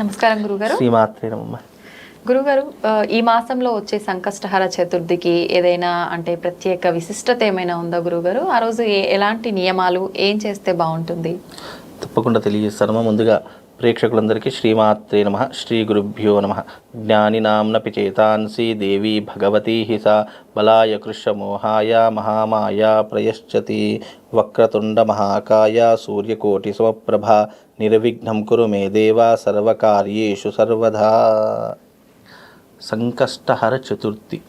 నమస్కారం గురుగారు. శ్రీమాత్రే గురుగారు ఈ మాసంలో వచ్చే సంకష్టహర చతుర్థికి ఏదైనా అంటే ప్రత్యేక విశిష్టత ఏమైనా ఉందా గురుగారు? ఆ రోజు ఎలాంటి నియమాలు ఏం చేస్తే బాగుంటుంది? తప్పకుండా తెలియజేస్తానమ్మా. ముందుగా ప్రేక్షకులందరికీ శ్రీమాత్రే నమ శ్రీ గురుభ్యో నమ. జ్ఞానినాంనపి చేతాంసి దేవి భగవతీ సా బలాయ కృషమోహాయ మహామాయ ప్రయశ్చతి. వక్రతుండ మహాకాయ సూర్యకోటి సమప్రభ నిర్విఘ్నం కురు మే దేవా సర్వకార్యేషు సర్వదా. సంకష్టహర చతుర్థి.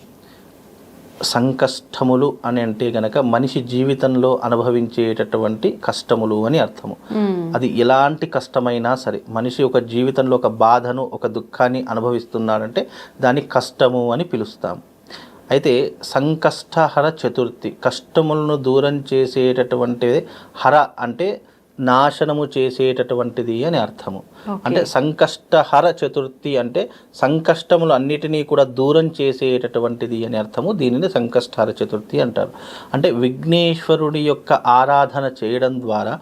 సంకష్టములు అని అంటే గనక మనిషి జీవితంలో అనుభవించేటటువంటి కష్టములు అని అర్థము. అది ఎలాంటి కష్టమైనా సరే మనిషి ఒక జీవితంలో ఒక బాధను ఒక దుఃఖాన్ని అనుభవిస్తున్నాడంటే దాన్ని కష్టము అని పిలుస్తాం అయితే సంకష్టహర చతుర్థి కష్టములను దూరం చేసేటటువంటిది హర అంటే నాశనము చేసేటటువంటిది అని అర్థము. అంటే సంకష్టహర చతుర్థి అంటే సంకష్టములు అన్నిటినీ కూడా దూరం చేసేటటువంటిది అని అర్థము. దీనిని సంకష్టహర చతుర్థి అంటారు. అంటే విఘ్నేశ్వరుడి యొక్క ఆరాధన చేయడం ద్వారా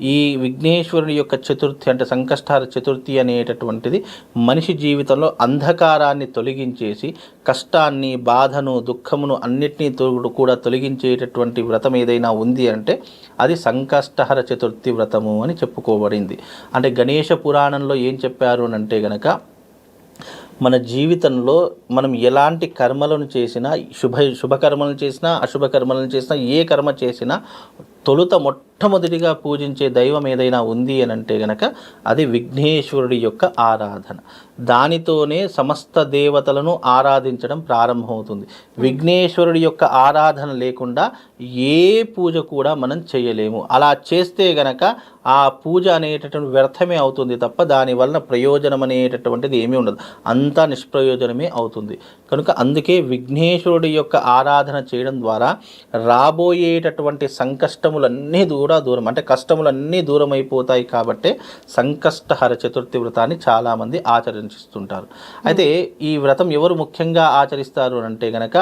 ఈ విఘ్నేశ్వరుడి యొక్క చతుర్థి అంటే సంకష్టహర చతుర్థి అనేటటువంటిది మనిషి జీవితంలో అంధకారాన్ని తొలగించేసి కష్టాన్ని బాధను దుఃఖమును అన్నిటినీ కూడా తొలగించేటటువంటి వ్రతం ఏదైనా ఉంది అంటే అది సంకష్టహర చతుర్థి వ్రతము అని చెప్పుకోబడింది. అంటే గణేష పురాణంలో ఏం చెప్పారు అని అంటే గనక మన జీవితంలో మనం ఎలాంటి కర్మలను చేసినా శుభ శుభకర్మలను చేసినా అశుభ కర్మలను చేసినా ఏ కర్మ చేసినా తొలుత మొట్టమొదటిగా పూజించే దైవం ఏదైనా ఉంది అని అంటే గనక అది విఘ్నేశ్వరుడి యొక్క ఆరాధన. దానితోనే సమస్త దేవతలను ఆరాధించడం ప్రారంభమవుతుంది. విఘ్నేశ్వరుడి యొక్క ఆరాధన లేకుండా ఏ పూజ కూడా మనం చేయలేము. అలా చేస్తే గనక ఆ పూజ అనేటటువంటి వ్యర్థమే అవుతుంది తప్ప దాని వలన ప్రయోజనం అనేటటువంటిది ఏమీ ఉండదు. అంతా నిష్ప్రయోజనమే అవుతుంది. కనుక అందుకే విఘ్నేశ్వరుడి యొక్క ఆరాధన చేయడం ద్వారా రాబోయేటటువంటి సంకష్టములన్నీ కూడా దూరం అంటే కష్టములన్నీ దూరం అయిపోతాయి కాబట్టే సంకష్టహర చతుర్థి వ్రతాన్ని చాలామంది ఆచరించుతుంటారు అయితే ఈ వ్రతం ఎవరు ముఖ్యంగా ఆచరిస్తారు అంటే గనక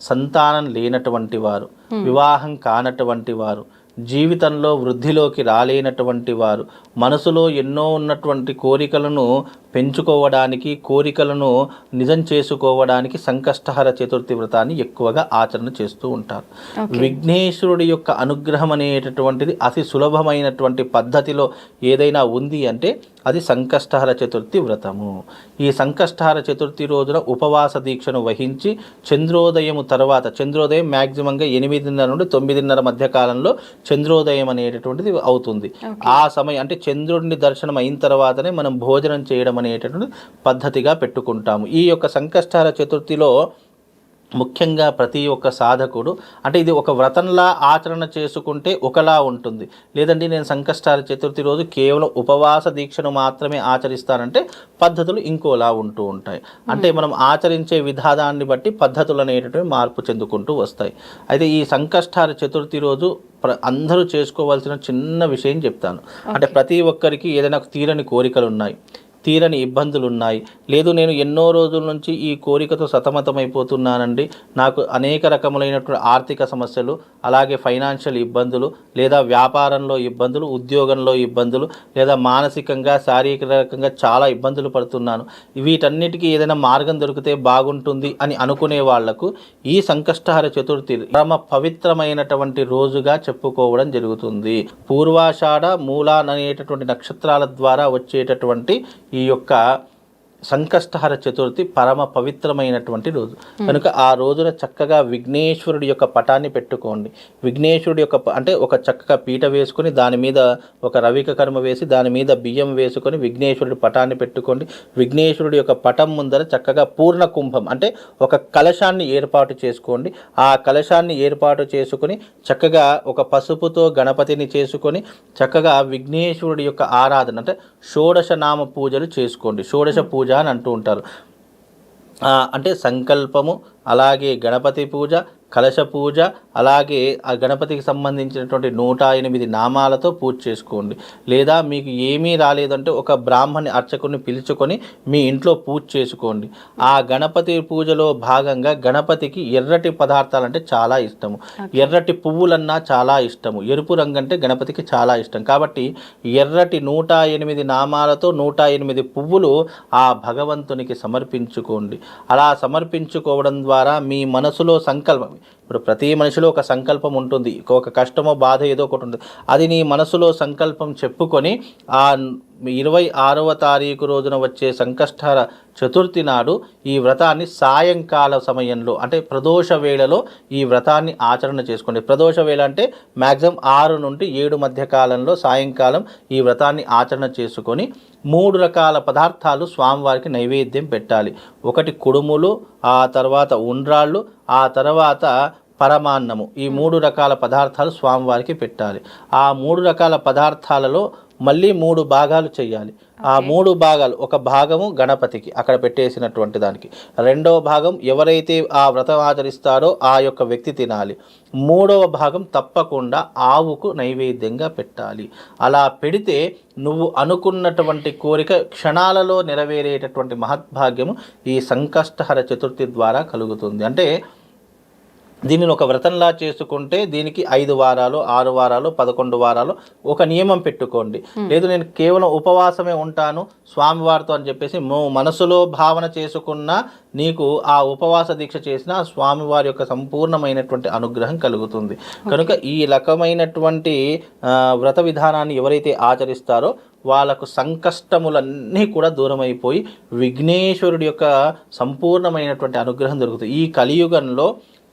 సంతానం లేనటువంటి వారు వివాహం కానటువంటి వారు జీవితంలో వృద్ధిలోకి రాలేనటువంటి వారు మనసులో ఎన్నో ఉన్నటువంటి కోరికలను పెంచుకోవడానికి కోరికలను నిజం చేసుకోవడానికి సంకష్టహర చతుర్థి వ్రతాన్ని ఎక్కువగా ఆచరణ చేస్తూ ఉంటారు. విఘ్నేశ్వరుడి యొక్క అనుగ్రహం అనేటటువంటిది అతి సులభమైనటువంటి పద్ధతిలో ఏదైనా ఉంది అంటే అది సంకష్టహర చతుర్థి వ్రతము. ఈ సంకష్టహర చతుర్థి రోజున ఉపవాస దీక్షను వహించి చంద్రోదయము తర్వాత చంద్రోదయం మ్యాక్సిమంగా ఎనిమిదిన్నర నుండి తొమ్మిదిన్నర మధ్య కాలంలో చంద్రోదయం అనేటటువంటిది అవుతుంది. ఆ సమయం అంటే చంద్రుడిని దర్శనం అయిన తర్వాతనే మనం భోజనం చేయడం అనేటటువంటి పద్ధతిగా పెట్టుకుంటాము. ఈ యొక్క సంకష్టహర చతుర్థిలో ముఖ్యంగా ప్రతి ఒక్క సాధకుడు అంటే ఇది ఒక వ్రతంలా ఆచరణ చేసుకుంటే ఒకలా ఉంటుంది. లేదంటే నేను సంకష్టాల చతుర్థి రోజు కేవలం ఉపవాస దీక్షను మాత్రమే ఆచరిస్తానంటే పద్ధతులు ఇంకోలా ఉంటూ ఉంటాయి. అంటే మనం ఆచరించే విధానాన్ని బట్టి పద్ధతులు అనేటటువంటి మార్పు చెందుకుంటూ వస్తాయి. అయితే ఈ సంకష్టాల చతుర్థి రోజు ప్ర అందరూ చేసుకోవాల్సిన చిన్న విషయం చెప్తాను. అంటే ప్రతి ఒక్కరికి ఏదైనా తీరని కోరికలు ఉన్నాయి తీరని ఇబ్బందులు ఉన్నాయి లేదు నేను ఎన్నో రోజుల నుంచి ఈ కోరికతో సతమతమైపోతున్నానండి. నాకు అనేక రకములైనటువంటి ఆర్థిక సమస్యలు అలాగే ఫైనాన్షియల్ ఇబ్బందులు లేదా వ్యాపారంలో ఇబ్బందులు ఉద్యోగంలో ఇబ్బందులు లేదా మానసికంగా శారీరకంగా చాలా ఇబ్బందులు పడుతున్నాను. వీటన్నిటికీ ఏదైనా మార్గం దొరికితే బాగుంటుంది అని అనుకునే వాళ్ళకు ఈ సంకష్టహర చతుర్థి పరమ పవిత్రమైనటువంటి రోజుగా చెప్పుకోవడం జరుగుతుంది. పూర్వాషాఢ మూలా అనేటటువంటి నక్షత్రాల ద్వారా వచ్చేటటువంటి ఈ యొక్క సంకష్టహర చతుర్థి పరమ పవిత్రమైనటువంటి రోజు. కనుక ఆ రోజున చక్కగా విఘ్నేశ్వరుడి యొక్క పటాన్ని పెట్టుకోండి. విఘ్నేశ్వరుడి యొక్క అంటే ఒక చక్కగా పీట వేసుకొని దాని మీద ఒక రవిక కర్మ వేసి దాని మీద బియ్యం వేసుకొని విఘ్నేశ్వరుడి పటాన్ని పెట్టుకోండి. విఘ్నేశ్వరుడి యొక్క పటం ముందర చక్కగా పూర్ణ కుంభం అంటే ఒక కలశాన్ని ఏర్పాటు చేసుకోండి. ఆ కలశాన్ని ఏర్పాటు చేసుకొని చక్కగా ఒక పసుపుతో గణపతిని చేసుకొని చక్కగా విఘ్నేశ్వరుడి యొక్క ఆరాధన అంటే షోడశ నామ పూజలు చేసుకోండి. షోడశ పూజ అని అంటూ ఉంటారు. అంటే సంకల్పము అలాగే గణపతి పూజ కలశ పూజ అలాగే ఆ గణపతికి సంబంధించినటువంటి నూట ఎనిమిది నామాలతో పూజ చేసుకోండి. లేదా మీకు ఏమీ రాలేదంటే ఒక బ్రాహ్మణి అర్చకుని పిలుచుకొని మీ ఇంట్లో పూజ చేసుకోండి. ఆ గణపతి పూజలో భాగంగా గణపతికి ఎర్రటి పదార్థాలు అంటే చాలా ఇష్టము. ఎర్రటి పువ్వులన్నా చాలా ఇష్టము. ఎరుపు రంగు అంటే గణపతికి చాలా ఇష్టం. కాబట్టి ఎర్రటి నూట ఎనిమిది నామాలతో నూట ఎనిమిది పువ్వులు ఆ భగవంతునికి సమర్పించుకోండి. అలా సమర్పించుకోవడం ద్వారా మీ మనసులో సంకల్పం ఇప్పుడు ప్రతి మనిషిలో ఒక సంకల్పం ఉంటుంది. ఒక కష్టమో బాధ ఏదో ఒకటి ఉంటుంది. అది నీ మనసులో సంకల్పం చెప్పుకొని ఆ ఇరవై ఆరవ తారీఖు రోజున వచ్చే సంకష్టహర చతుర్థి నాడు ఈ వ్రతాన్ని సాయంకాల సమయంలో అంటే ప్రదోష వేళలో ఈ వ్రతాన్ని ఆచరణ చేసుకోండి. ప్రదోష వేళ అంటే మ్యాక్సిమం ఆరు నుండి ఏడు మధ్య కాలంలో సాయంకాలం ఈ వ్రతాన్ని ఆచరణ చేసుకొని మూడు రకాల పదార్థాలు స్వామివారికి నైవేద్యం పెట్టాలి. ఒకటి కుడుములు ఆ తర్వాత ఉండ్రాళ్ళు ఆ తర్వాత పరమాన్నము. ఈ మూడు రకాల పదార్థాలు స్వామివారికి పెట్టాలి. ఆ మూడు రకాల పదార్థాలలో మళ్ళీ మూడు భాగాలు చేయాలి ఆ మూడు భాగాలు ఒక భాగము గణపతికి అక్కడ పెట్టేసినటువంటి దానికి. రెండవ భాగం ఎవరైతే ఆ వ్రతం ఆచరిస్తారో ఆ యొక్క వ్యక్తి తినాలి. మూడవ భాగం తప్పకుండా ఆవుకు నైవేద్యంగా పెట్టాలి. అలా పెడితే నువ్వు అనుకున్నటువంటి కోరిక క్షణాలలో నెరవేరేటటువంటి మహద్భాగ్యము ఈ సంకష్టహర చతుర్థి ద్వారా కలుగుతుంది. అంటే దీనిని ఒక వ్రతంలా చేసుకుంటే దీనికి ఐదు వారాలు ఆరు వారాలు పదకొండు వారాలు ఒక నియమం పెట్టుకోండి. లేదు నేను కేవలం ఉపవాసమే ఉంటాను స్వామివారితో అని చెప్పేసి మనసులో భావన చేసుకున్న నీకు ఆ ఉపవాస దీక్ష చేసిన స్వామివారి యొక్క సంపూర్ణమైనటువంటి అనుగ్రహం కలుగుతుంది. కనుక ఈ రకమైనటువంటి వ్రత విధానాన్ని ఎవరైతే ఆచరిస్తారో వాళ్ళకు సంకష్టములన్నీ కూడా దూరం అయిపోయి విఘ్నేశ్వరుడి యొక్క సంపూర్ణమైనటువంటి అనుగ్రహం దొరుకుతుంది. ఈ కలియుగంలో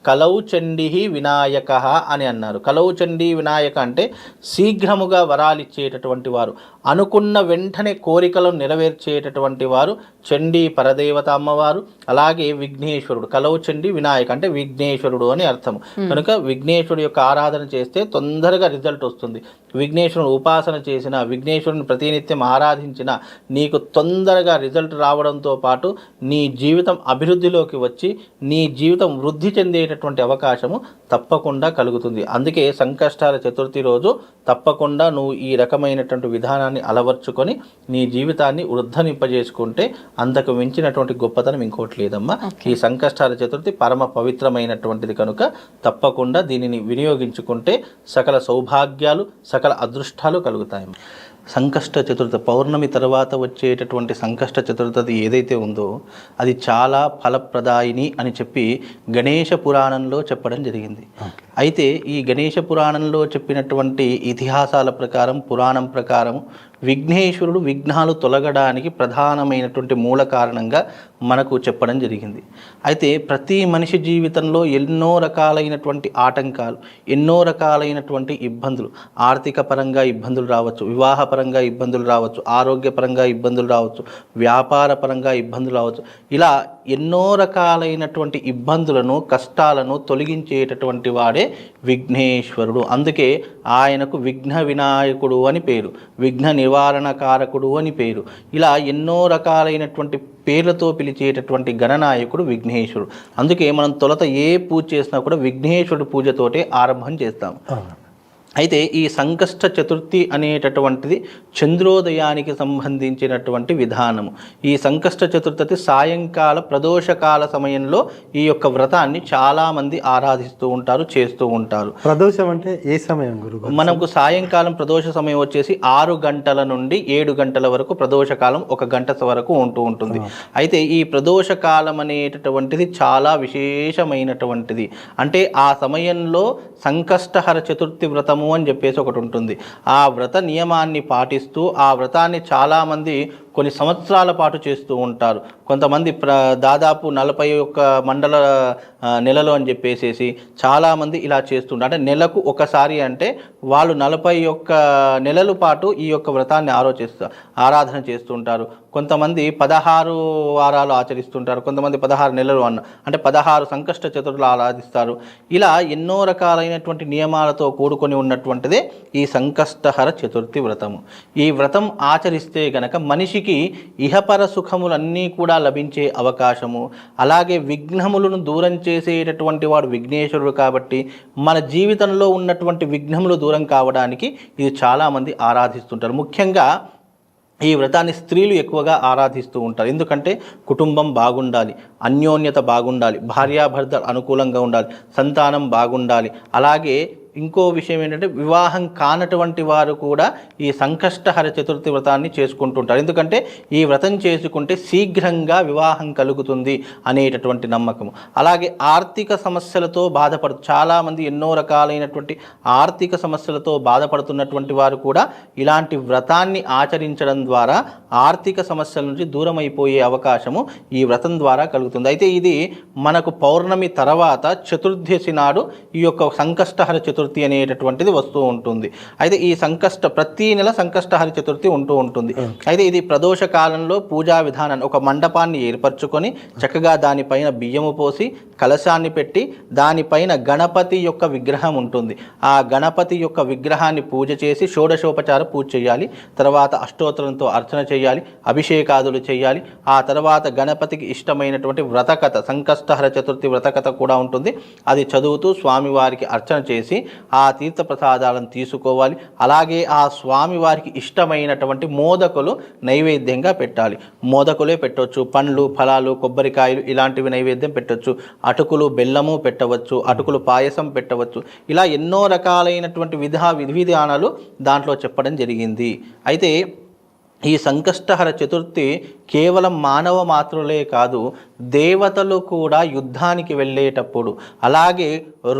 కలవు చండీహి వినాయక అని అన్నారు. కలవు చండీ వినాయక అంటే శీఘ్రముగా వరాలిచ్చేటటువంటి వారు. అనుకున్న వెంటనే కోరికలను నెరవేర్చేటటువంటి వారు చండీ పరదేవత అమ్మవారు అలాగే విఘ్నేశ్వరుడు. కలవు చండీ వినాయక అంటే విఘ్నేశ్వరుడు అని అర్థం కనుక విఘ్నేశ్వరుడు యొక్క ఆరాధన చేస్తే తొందరగా రిజల్ట్ వస్తుంది. విఘ్నేశ్వరుని ఉపాసన చేసిన విఘ్నేశ్వరుని ప్రతినిత్యం ఆరాధించిన నీకు తొందరగా రిజల్ట్ రావడంతో పాటు నీ జీవితం అభివృద్ధిలోకి వచ్చి నీ జీవితం వృద్ధి చెందేటటువంటి అవకాశము తప్పకుండా కలుగుతుంది. అందుకే సంకష్టాల చతుర్థి రోజు తప్పకుండా నువ్వు ఈ రకమైనటువంటి విధానాన్ని అలవర్చుకొని నీ జీవితాన్ని వృద్ధనింపజేసుకుంటే అంతకు మించినటువంటి గొప్పతనం ఇంకోటి లేదమ్మా. ఈ సంకష్టాల చతుర్థి పరమ పవిత్రమైనటువంటిది కనుక తప్పకుండా దీనిని వినియోగించుకుంటే సకల సౌభాగ్యాలు సకల అదృష్టాలు కలుగుతాయమ్మా. సంకష్ట చతుర్థ పౌర్ణమి తర్వాత వచ్చేటటువంటి సంకష్ట చతుర్థి ఏదైతే ఉందో అది చాలా ఫలప్రదాయిని అని చెప్పి గణేష పురాణంలో చెప్పడం జరిగింది. అయితే ఈ గణేష పురాణంలో చెప్పినటువంటి ఇతిహాసాల ప్రకారం పురాణం ప్రకారం విఘ్నేశ్వరుడు విఘ్నాలు తొలగడానికి ప్రధానమైనటువంటి మూల కారణంగా మనకు చెప్పడం జరిగింది. అయితే ప్రతి మనిషి జీవితంలో ఎన్నో రకాలైనటువంటి ఆటంకాలు ఎన్నో రకాలైనటువంటి ఇబ్బందులు ఆర్థిక పరంగా ఇబ్బందులు రావచ్చు వివాహపరంగా ఇబ్బందులు రావచ్చు ఆరోగ్యపరంగా ఇబ్బందులు రావచ్చు వ్యాపార పరంగా ఇబ్బందులు రావచ్చు. ఇలా ఎన్నో రకాలైనటువంటి ఇబ్బందులను కష్టాలను తొలగించేటటువంటి వాడే విఘ్నేశ్వరుడు. అందుకే ఆయనకు విఘ్న వినాయకుడు అని పేరు. విఘ్న నివారణ కారకుడు అని పేరు. ఇలా ఎన్నో రకాలైనటువంటి పేర్లతో పిలిచేటటువంటి గణనాయకుడు విఘ్నేశ్వరుడు. అందుకే మనం తొలత ఏ పూజ చేసినా కూడా విఘ్నేశ్వరుడు పూజతోటే ఆరంభం చేస్తాం. అయితే ఈ సంకష్ట చతుర్థి అనేటటువంటిది చంద్రోదయానికి సంబంధించినటువంటి విధానము. ఈ సంకష్ట చతుర్థి సాయంకాల ప్రదోషకాల సమయంలో ఈ యొక్క వ్రతాన్ని చాలామంది ఆరాధిస్తూ ఉంటారు చేస్తూ ఉంటారు. ప్రదోషం అంటే ఏ సమయం గురువు మనకు సాయంకాలం ప్రదోష సమయం వచ్చేసి ఆరు గంటల నుండి ఏడు గంటల వరకు ప్రదోష కాలం ఒక గంట వరకు ఉంటూ ఉంటుంది. అయితే ఈ ప్రదోష కాలం అనేటటువంటిది చాలా విశేషమైనటువంటిది. అంటే ఆ సమయంలో సంకష్టహర చతుర్థి వ్రతము అని చెప్పేసి ఒకటి ఉంటుంది. ఆ వ్రత నియమాన్ని పాటిస్తూ ఆ వ్రతాన్ని చాలామంది కొన్ని సంవత్సరాల పాటు చేస్తూ ఉంటారు. కొంతమంది ప్ర దాదాపు నలభై ఒక్క మండల నెలలు అని చెప్పేసేసి చాలామంది ఇలా చేస్తుంటారు. అంటే నెలకు ఒకసారి అంటే వాళ్ళు నలభై ఒక్క నెలల పాటు ఈ యొక్క వ్రతాన్ని ఆలోచిస్తూ ఆరాధన చేస్తుంటారు. కొంతమంది పదహారు వారాలు ఆచరిస్తుంటారు కొంతమంది పదహారు నెలలు అన్న అంటే పదహారు సంకష్ట చతుర్లు ఆరాధిస్తారు. ఇలా ఎన్నో రకాలైనటువంటి నియమాలతో కూడుకొని ఉన్నటువంటిదే ఈ సంకష్టహర చతుర్థి వ్రతము. ఈ వ్రతం ఆచరిస్తే గనక మనిషికి వీరికి ఇహపర సుఖములన్నీ కూడా లభించే అవకాశము. అలాగే విఘ్నములను దూరం చేసేటటువంటి వాడు విఘ్నేశ్వరుడు కాబట్టి మన జీవితంలో ఉన్నటువంటి విఘ్నములు దూరం కావడానికి ఇది చాలామంది ఆరాధిస్తుంటారు. ముఖ్యంగా ఈ వ్రతాన్ని స్త్రీలు ఎక్కువగా ఆరాధిస్తూ ఉంటారు. ఎందుకంటే కుటుంబం బాగుండాలి అన్యోన్యత బాగుండాలి భార్యాభర్త అనుకూలంగా ఉండాలి సంతానం బాగుండాలి. అలాగే ఇంకో విషయం ఏంటంటే వివాహం కానటువంటి వారు కూడా ఈ సంకష్టహర చతుర్థి వ్రతాన్ని చేసుకుంటుంటారు. ఎందుకంటే ఈ వ్రతం చేసుకుంటే శీఘ్రంగా వివాహం కలుగుతుంది అనేటటువంటి నమ్మకం అలాగే ఆర్థిక సమస్యలతో బాధపడు చాలామంది ఎన్నో రకాలైనటువంటి ఆర్థిక సమస్యలతో బాధపడుతున్నటువంటి వారు కూడా ఇలాంటి వ్రతాన్ని ఆచరించడం ద్వారా ఆర్థిక సమస్యల నుంచి దూరం అయిపోయే అవకాశము ఈ వ్రతం ద్వారా కలుగుతుంది. అయితే ఇది మనకు పౌర్ణమి తర్వాత చతుర్దశి నాడు ఈ యొక్క సంకష్టహర చతుర్థి అనేటటువంటిది వస్తూ ఉంటుంది. అయితే ఈ సంకష్ట ప్రతి నెల సంకష్టహర చతుర్థి ఉంటూ ఉంటుంది. అయితే ఇది ప్రదోష కాలంలో పూజా విధానాన్ని ఒక మండపాన్ని ఏర్పరచుకొని చక్కగా దానిపైన బియ్యము పోసి కలశాన్ని పెట్టి దానిపైన గణపతి యొక్క విగ్రహం ఉంటుంది. ఆ గణపతి యొక్క విగ్రహాన్ని పూజ చేసి షోడశోపచార పూజ చేయాలి. తర్వాత అష్టోత్తరంతో అర్చన చేయాలి అభిషేకాదులు చేయాలి. ఆ తర్వాత గణపతికి ఇష్టమైనటువంటి వ్రతకథ సంకష్టహర చతుర్థి వ్రతకథ కూడా ఉంటుంది. అది చదువుతూ స్వామివారికి అర్చన చేసి ఆ తీర్థ ప్రసాదాలను తీసుకోవాలి. అలాగే ఆ స్వామి వారికి ఇష్టమైనటువంటి మోదకులు నైవేద్యంగా పెట్టాలి. మోదకులే పెట్టవచ్చు పండ్లు ఫలాలు కొబ్బరికాయలు ఇలాంటివి నైవేద్యం పెట్టవచ్చు అటుకులు బెల్లము పెట్టవచ్చు. అటుకులు పాయసం పెట్టవచ్చు. ఇలా ఎన్నో రకాలైనటువంటి విధా విధి విధానాలు దాంట్లో చెప్పడం జరిగింది. అయితే ఈ సంకష్టహర చతుర్థి కేవలం మానవ మాత్రులే కాదు దేవతలు కూడా యుద్ధానికి వెళ్ళేటప్పుడు అలాగే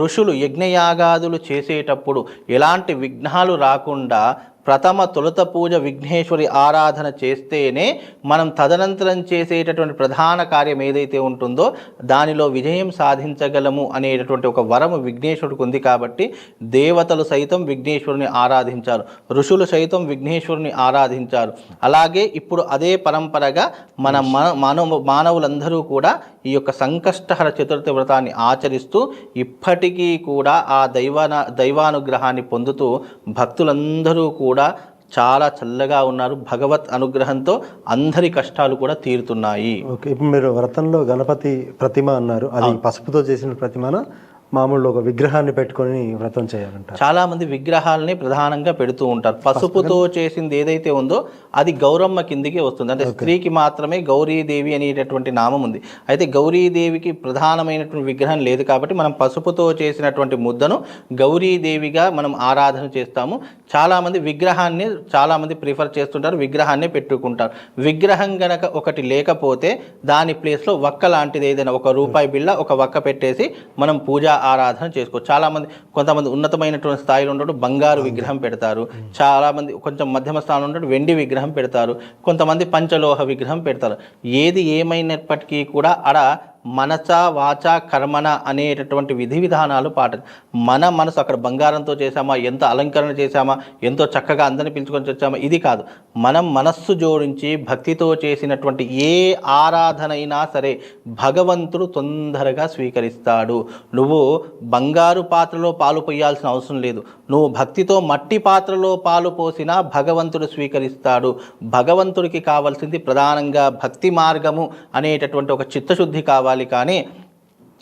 ఋషులు యజ్ఞయాగాదులు చేసేటప్పుడు ఎలాంటి విఘ్నాలు రాకుండా ప్రథమ తొలుత పూజ విఘ్నేశ్వరి ఆరాధన చేస్తేనే మనం తదనంతరం చేసేటటువంటి ప్రధాన కార్యం ఏదైతే ఉంటుందో దానిలో విజయం సాధించగలము అనేటటువంటి ఒక వరము విఘ్నేశ్వరుడికి ఉంది కాబట్టి దేవతలు సైతం విఘ్నేశ్వరుని ఆరాధించారు ఋషులు సైతం విఘ్నేశ్వరుని ఆరాధించారు. అలాగే ఇప్పుడు అదే పరంపరగా మన మన మానవ మానవులందరూ కూడా ఈ యొక్క సంకష్టహర చతుర్థి వ్రతాన్ని ఆచరిస్తూ ఇప్పటికీ కూడా ఆ దైవాన దైవానుగ్రహాన్ని పొందుతూ భక్తులందరూ కూడా చాలా చల్లగా ఉన్నారు. భగవత్ అనుగ్రహంతో అందరి కష్టాలు కూడా తీరుతున్నాయి. ఓకే ఇప్పుడు మీరు వ్రతంలో గణపతి ప్రతిమ అన్నారు. అది పసుపుతో చేసిన ప్రతిమన? మామూలు ఒక విగ్రహాన్ని పెట్టుకొని వ్రతం చేయాలంటారు. చాలా మంది విగ్రహాలని ప్రధానంగా పెడుతూ ఉంటారు. పసుపుతో చేసింది ఏదైతే ఉందో అది గౌరమ్మ కిందికి వస్తుంది. అంటే స్త్రీకి మాత్రమే గౌరీదేవి అనేటటువంటి నామం ఉంది. అయితే గౌరీదేవికి ప్రధానమైనటువంటి విగ్రహం లేదు కాబట్టి మనం పసుపుతో చేసినటువంటి ముద్దను గౌరీదేవిగా మనం ఆరాధన చేస్తాము. చాలా మంది విగ్రహాన్ని చాలా మంది ప్రిఫర్ చేస్తుంటారు విగ్రహాన్ని పెట్టుకుంటారు. విగ్రహం గనక ఒకటి లేకపోతే దాని ప్లేస్లో వక్క లాంటిది ఏదైనా ఒక రూపాయి బిళ్ళ ఒక వక్క పెట్టేసి మనం పూజా ఆరాధన చేసుకోవచ్చు చాలా మంది కొంతమంది ఉన్నతమైనటువంటి స్థాయిలో ఉన్నట్టు బంగారు విగ్రహం పెడతారు. చాలా మంది కొంచెం మధ్యమ స్థానంలో ఉన్నట్టు వెండి విగ్రహం పెడతారు. కొంతమంది పంచలోహ విగ్రహం పెడతారు. ఏది ఏమైనప్పటికీ కూడా అడ మనస వాచ కర్మణ అనేటటువంటి విధి విధానాలు పాట. మన మనసు అక్కడ బంగారంతో చేసామా ఎంత అలంకరణ చేశామా? ఎంతో చక్కగా అందరిని పిలుచుకొని వచ్చామా? ఇది కాదు. మనం మనస్సు జోడించి భక్తితో చేసినటువంటి ఏ ఆరాధన అయినా సరే భగవంతుడు తొందరగా స్వీకరిస్తాడు. నువ్వు బంగారు పాత్రలో పాలు పోయాల్సిన అవసరం లేదు. నువ్వు భక్తితో మట్టి పాత్రలో పాలు పోసినా భగవంతుడు స్వీకరిస్తాడు. భగవంతుడికి కావాల్సింది ప్రధానంగా భక్తి మార్గము అనేటటువంటి ఒక చిత్తశుద్ధి కావాలి. కానీ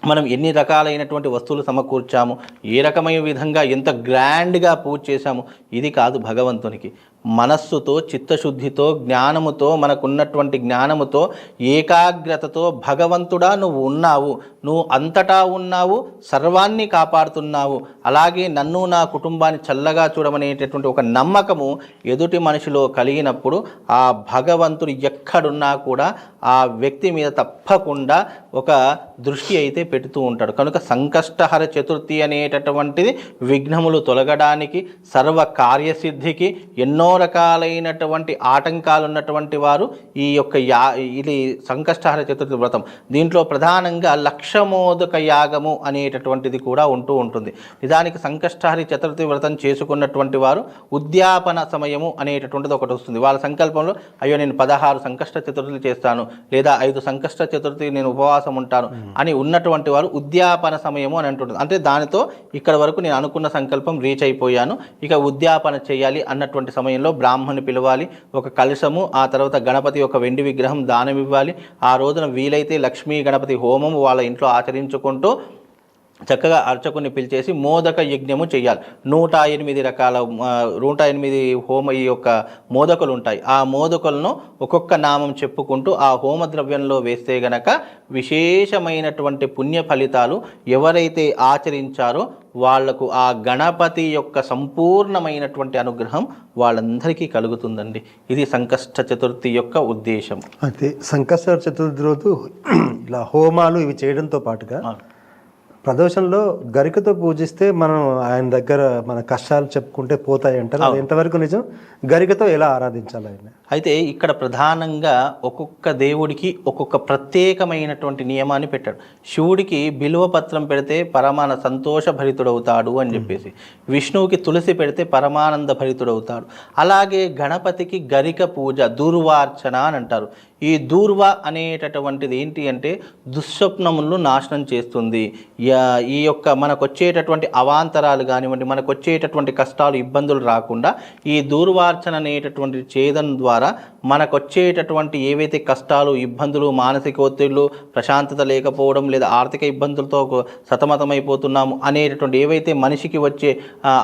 మనం ఎన్ని రకాలైనటువంటి వస్తువులు సమకూర్చాము ఏ రకమైన విధంగా ఎంత గ్రాండ్గా పూజ చేశాము ఇది కాదు భగవంతునికి. మనస్సుతో చిత్తశుద్ధితో జ్ఞానముతో మనకున్నటువంటి జ్ఞానముతో ఏకాగ్రతతో భగవంతుడా నువ్వు ఉన్నావు. నువ్వు అంతటా ఉన్నావు సర్వాన్ని కాపాడుతున్నావు. అలాగే నన్ను నా కుటుంబాన్ని చల్లగా చూడమనేటటువంటి ఒక నమ్మకము ఎదుటి మనిషిలో కలిగినప్పుడు ఆ భగవంతుడు ఎక్కడున్నా కూడా ఆ వ్యక్తి మీద తప్పకుండా ఒక దృష్టి అయితే పెడుతూ ఉంటాడు. కనుక సంకష్టహర చతుర్థి అనేటటువంటిది విఘ్నములు తొలగడానికి సర్వ కార్యసిద్ధికి ఎన్నో రకాలైనటువంటి ఆటంకాలు ఉన్నటువంటి వారు ఈ యొక్క యా ఇది సంకష్టహర చతుర్థి వ్రతం. దీంట్లో ప్రధానంగా లక్షమోదక యాగము అనేటటువంటిది కూడా ఉంటూ ఉంటుంది. నిజానికి సంకష్టహరి చతుర్థి వ్రతం చేసుకున్నటువంటి వారు ఉద్యాపన సమయము అనేటటువంటిది ఒకటి వస్తుంది. వాళ్ళ సంకల్పంలో అయ్యో నేను పదహారు సంకష్ట చతుర్థులు చేస్తాను లేదా ఐదు సంకష్ట చతుర్థి నేను ఉపవాసం ఉంటాను అని ఉన్నటువంటి వారు ఉద్యాపన సమయము అని అంటుంటుంది. అంటే దానితో ఇక్కడ వరకు నేను అనుకున్న సంకల్పం రీచ్ అయిపోయాను. ఇక ఉద్యాపన చేయాలి అన్నటువంటి సమయంలో సమయంలో బ్రాహ్మణుని పిలవాలి ఒక కలశము ఆ తర్వాత గణపతి యొక్క వెండి విగ్రహం దానం ఇవ్వాలి ఆ రోజున వీలైతే లక్ష్మీ గణపతి హోమం వాళ్ళ ఇంట్లో ఆచరించుకుంటూ చక్కగా అర్చకుని పిలిచేసి మోదక యజ్ఞము చేయాలి. నూట ఎనిమిది రకాల నూట ఎనిమిది హోమ ఈ యొక్క మోదకులు ఉంటాయి ఆ మోదకులను ఒక్కొక్క నామం చెప్పుకుంటూ ఆ హోమ ద్రవ్యంలో వేస్తే గనక విశేషమైనటువంటి పుణ్య ఫలితాలు ఎవరైతే ఆచరించారో వాళ్ళకు ఆ గణపతి యొక్క సంపూర్ణమైనటువంటి అనుగ్రహం వాళ్ళందరికీ కలుగుతుందండి. ఇది సంకష్ట చతుర్థి యొక్క ఉద్దేశం. అయితే సంకష్ట చతుర్థి రోజు ఇలా హోమాలు ఇవి చేయడంతో పాటుగా. ప్రదోషంలో గరికతో పూజిస్తే మనం ఆయన దగ్గర మన కష్టాలు చెప్పుకుంటే పోతాయి అంటారు అది ఎంతవరకు నిజం? గరికతో ఎలా ఆరాధించాలి ఆయన? అయితే ఇక్కడ ప్రధానంగా ఒక్కొక్క దేవుడికి ఒక్కొక్క ప్రత్యేకమైనటువంటి నియమాన్ని పెట్టాడు. శివుడికి బిల్వ పత్రం పెడితే పరమాన సంతోష భరితుడవుతాడు అని చెప్పేసి విష్ణువుకి తులసి పెడితే పరమానంద భరితుడవుతాడు అలాగే గణపతికి గరిక పూజ దూర్వార్చన అని అంటారు. ఈ దూర్వ అనేటటువంటిది ఏంటి అంటే దుస్వప్నములను నాశనం చేస్తుంది. ఈ యొక్క మనకు వచ్చేటటువంటి అవాంతరాలు కానివ్వండి మనకు వచ్చేటటువంటి కష్టాలు ఇబ్బందులు రాకుండా ఈ దూర్వార్చన అనేటటువంటి చేయడం ద్వారా ద్వారా మనకు వచ్చేటటువంటి ఏవైతే కష్టాలు ఇబ్బందులు మానసిక ఒత్తిళ్ళు ప్రశాంతత లేకపోవడం లేదా ఆర్థిక ఇబ్బందులతో సతమతమైపోతున్నాము అనేటటువంటి ఏవైతే మనిషికి వచ్చే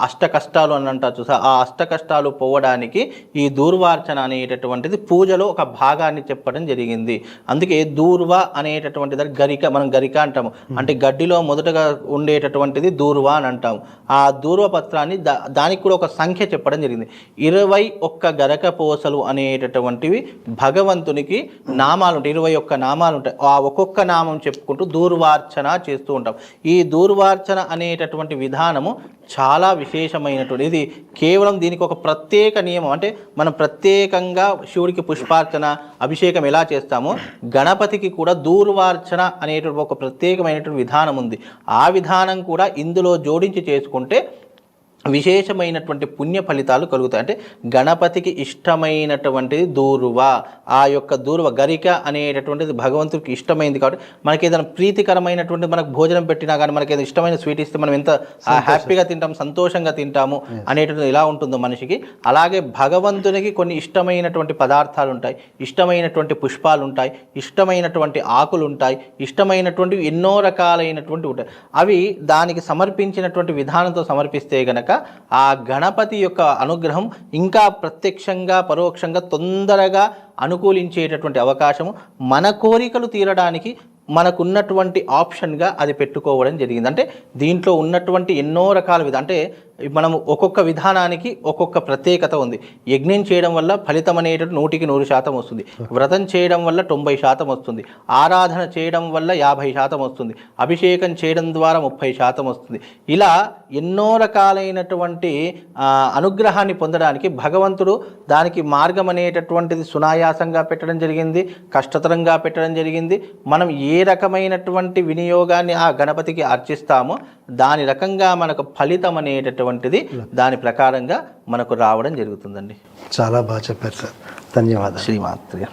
అష్ట కష్టాలు అని అంటారు చూసా ఆ అష్ట కష్టాలు పోవడానికి ఈ దూర్వార్చన అనేటటువంటిది పూజలో ఒక భాగాన్ని చెప్పడం జరిగింది. అందుకే దూర్వ అనేటటువంటి దాన్ని గరిక మనం గరిక అంటాము. అంటే గడ్డిలో మొదటగా ఉండేటటువంటిది దూర్వ అని అంటాము. ఆ దూర్వ పత్రాన్ని దా దానికి కూడా ఒక సంఖ్య చెప్పడం జరిగింది. ఇరవై ఒక్క గరక పోసలు అనేటటువంటి వంటివి భగవంతునికి నామాలు ఉంటాయి ఇరవై ఒక్క నామాలు ఉంటాయి ఆ ఒక్కొక్క నామం చెప్పుకుంటూ దూర్వార్చన చేస్తూ ఉంటాం. ఈ దూర్వార్చన అనేటటువంటి విధానము చాలా విశేషమైనటువంటి ఇది కేవలం దీనికి ఒక ప్రత్యేక నియమం. అంటే మనం ప్రత్యేకంగా శివుడికి పుష్పార్చన అభిషేకం ఎలా చేస్తామో గణపతికి కూడా దూర్వార్చన అనేటువంటి ఒక ప్రత్యేకమైనటువంటి విధానం ఉంది. ఆ విధానం కూడా ఇందులో జోడించి చేసుకుంటే విశేషమైనటువంటి పుణ్య ఫలితాలు కలుగుతాయి. అంటే గణపతికి ఇష్టమైనటువంటిది దూర్వ. ఆ యొక్క దూర్వ గరిక అనేటటువంటిది భగవంతుడికి ఇష్టమైంది కాబట్టి మనకి ఏదైనా ప్రీతికరమైనటువంటి మనకు భోజనం పెట్టినా కానీ మనకి ఏదైనా ఇష్టమైన స్వీట్ ఇస్తే మనం ఎంత హ్యాపీగా తింటాం సంతోషంగా తింటాము అనేటువంటిది ఎలా ఉంటుందో మనిషికి. అలాగే భగవంతునికి కొన్ని ఇష్టమైనటువంటి పదార్థాలు ఉంటాయి. ఇష్టమైనటువంటి పుష్పాలు ఉంటాయి. ఇష్టమైనటువంటి ఆకులు ఉంటాయి. ఇష్టమైనటువంటి ఎన్నో రకాలైనటువంటి ఉంటాయి. అవి దానికి సమర్పించినటువంటి విధానంతో సమర్పిస్తే గనక ఆ గణపతి యొక్క అనుగ్రహం ఇంకా ప్రత్యక్షంగా పరోక్షంగా తొందరగా అనుకూలించేటటువంటి అవకాశము మన కోరికలు తీరడానికి మనకున్నటువంటి ఆప్షన్గా అది పెట్టుకోవడం జరిగింది. అంటే దీంట్లో ఉన్నటువంటి ఎన్నో రకాల విధ అంటే మనం ఒక్కొక్క విధానానికి ఒక్కొక్క ప్రత్యేకత ఉంది. యజ్ఞం చేయడం వల్ల ఫలితం అనేటట్టు నూటికి నూరు శాతం వస్తుంది. వ్రతం చేయడం వల్ల తొంభై శాతం వస్తుంది. ఆరాధన చేయడం వల్ల యాభై శాతం వస్తుంది. అభిషేకం చేయడం ద్వారా ముప్పై శాతం వస్తుంది. ఇలా ఎన్నో రకాలైనటువంటి అనుగ్రహాన్ని పొందడానికి భగవంతుడు దానికి మార్గం అనేటటువంటిది సునాయాసంగా పెట్టడం జరిగింది కష్టతరంగా పెట్టడం జరిగింది. మనం ఏ రకమైనటువంటి వినియోగాన్ని ఆ గణపతికి అర్చిస్తామో దాని రకంగా మనకు ఫలితం అనేటటువంటిది దాని ప్రకారంగా మనకు రావడం జరుగుతుందండి. చాలా బాగా చెప్పారు సార్. ధన్యవాదాలు. శ్రీమాత్రి.